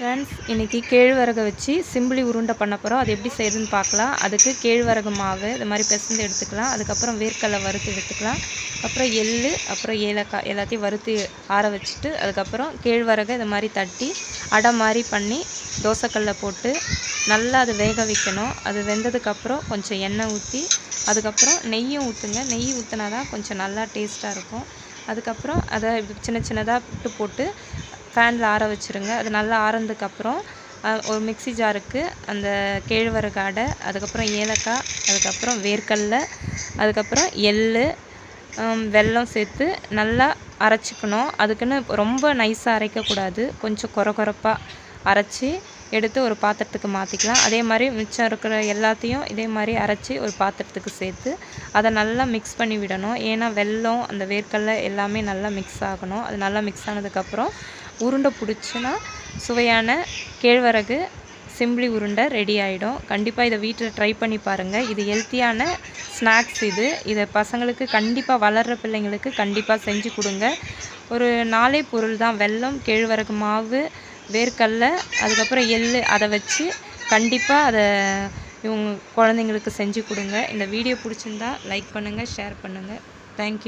Friends இன்றைக்கி கேழ்வரகை வச்சு simply உருண்டை பண்ண போகிறோம் அது எப்படி செய்யுதுன்னு பார்க்கலாம். அதுக்கு கேழ்வரகு மாவு இது மாதிரி பிசைஞ்சு எடுத்துக்கலாம். அதுக்கப்புறம் வேர்க்கடலை வறுத்து எடுத்துக்கலாம். அப்புறம் எள் அப்புறம் ஏலக்காய் எல்லாத்தையும் வறுத்து ஆற வச்சுட்டு அதுக்கப்புறம் கேழ்வரகை இது மாதிரி தட்டி அடை மாதிரி பண்ணி தோசைக்கல்ல போட்டு நல்லா அது வேக வைக்கணும். அது வெந்ததுக்கப்புறம் கொஞ்சம் எண்ணெய் ஊற்றி அதுக்கப்புறம் நெய்யும் ஊற்றுங்க நெய் ஊற்றினா தான் கொஞ்சம் நல்லா டேஸ்ட்டாக இருக்கும். அதுக்கப்புறம் அதை சின்ன சின்னதாக புட்டு போட்டு ஃபேனில் ஆற வச்சுருங்க. அது நல்லா ஆறதுக்கப்புறம் ஒரு மிக்ஸி ஜாருக்கு அந்த கேழ்வரகு அடை அதுக்கப்புறம் ஏலக்காய் அதுக்கப்புறம் வேர்க்கடல அதுக்கப்புறம் எள் வெல்லம் சேர்த்து நல்லா அரைச்சிக்கணும். அதுக்குன்னு ரொம்ப நைஸாக அரைக்கக்கூடாது. கொஞ்சம் கொர கொரப்பாக அரைச்சி எடுத்து ஒரு பாத்திரத்துக்கு மாற்றிக்கலாம் அதே மாதிரி மிச்சம் இருக்கிற எல்லாத்தையும் இதே மாதிரி அரைச்சி ஒரு பாத்திரத்துக்கு சேர்த்து அதை நல்லா மிக்ஸ் பண்ணி விடணும். ஏன்னா வெல்லம் அந்த வேர்க்கடல எல்லாமே நல்லா மிக்ஸ் ஆகணும். அது நல்லா மிக்ஸ் ஆனதுக்கப்புறம் உருண்டை பிடிச்சின்னா சுவையான கேழ்வரகு சிம்பிளி உருண்டை ரெடி ஆகிடும் கண்டிப்பாக இதை வீட்டில் ட்ரை பண்ணி பாருங்கள் இது ஹெல்த்தியான ஸ்நாக்ஸ் இது. இதை பசங்களுக்கு கண்டிப்பாக வளர்கிற பிள்ளைங்களுக்கு கண்டிப்பாக செஞ்சு கொடுங்க. ஒரு நாலே பொருள் தான். வெல்லம் கேழ்வரகு மாவு வேர்க்கடல அதுக்கப்புறம் எள் அதை வச்சு கண்டிப்பாக அதை இவங்க குழந்தைங்களுக்கு செஞ்சு கொடுங்க. இந்த வீடியோ பிடிச்சிருந்தா லைக் பண்ணுங்கள் ஷேர் பண்ணுங்கள் தேங்க்யூ